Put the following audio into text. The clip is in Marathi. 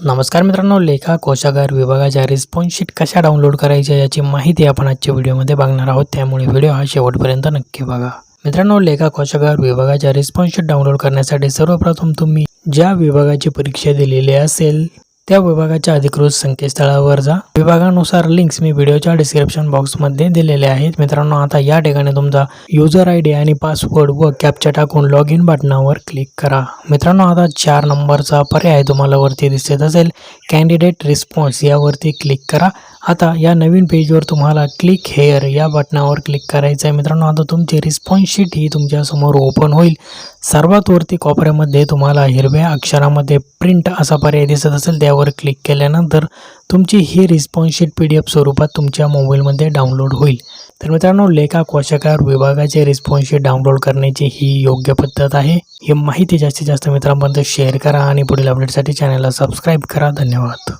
नमस्कार मित्रांनो लेखा कोशागार विभागाच्या रिस्पॉन्स शीट कशा डाउनलोड करायच्या याची माहिती आपण आजच्या व्हिडिओमध्ये बघणार आहोत. त्यामुळे व्हिडिओ हा शेवटपर्यंत नक्की बघा. मित्रांनो लेखा कोशागार विभागाच्या रिस्पॉन्स शीट डाउनलोड करण्यासाठी सर्वप्रथम तुम्ही ज्या विभागाची परीक्षा दिलेली असेल त्या विभागाच्या अधिकृत संकेतस्थळावर जा. विभागानुसार लिंक्स मी व्हिडिओच्या डिस्क्रिप्शन बॉक्समध्ये दिलेले आहेत. मित्रांनो आता या ठिकाणी तुमचा युजर आय डी आणि पासवर्ड व कॅपच्या टाकून लॉग इन बटनावर क्लिक करा. मित्रांनो आता चार नंबरचा पर्याय तुम्हाला वरती दिसत असेल. कॅन्डिडेट रिस्पॉन्स यावरती क्लिक करा. आता या नवीन पेजवर तुम्हाला क्लिक हेअर या बटनावर क्लिक करायचं आहे मित्रांनो आता तुमची रिस्पॉन्स शीट ही तुमच्यासमोर ओपन होईल. सर्वात वरती कोपऱ्यामध्ये तुम्हाला हिरव्या अक्षरामध्ये प्रिंट असा पर्याय दिसत असेल त्यावर क्लिक केल्यानंतर तुमची ही response sheet P D F स्वरूपात तुमच्या मोबाईलमध्ये डाउनलोड होईल. तर मित्रांनो लेखा कोशाकार विभागाचे रिस्पॉन्स शीट डाउनलोड करण्याची ही योग्य पद्धत आहे. ही माहिती जास्तीत जास्त मित्रांपर्यंत शेअर करा आणि पुढील अपडेटसाठी चॅनलला सबस्क्राईब करा. धन्यवाद.